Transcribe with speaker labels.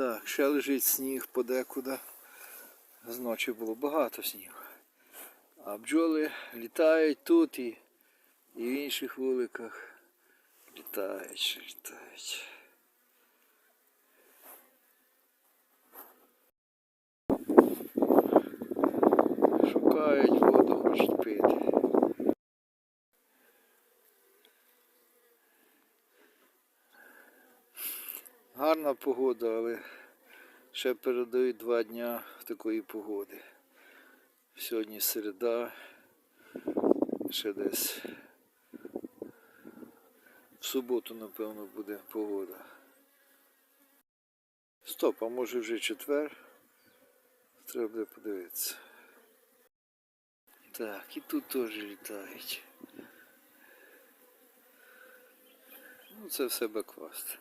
Speaker 1: Так, ще лежить сніг подекуди. Зночі було багато снігу. А бджоли літають тут і, і в інших вуликах. Літають, літають. Шукають воду, Гарна погода, але ще передають два дня такої погоди. Сьогодні середа, ще десь в суботу, напевно, буде погода. Стоп, а може вже четвер? Треба буде подивитися. Так, і тут теж літають. Ну, це все бекваст.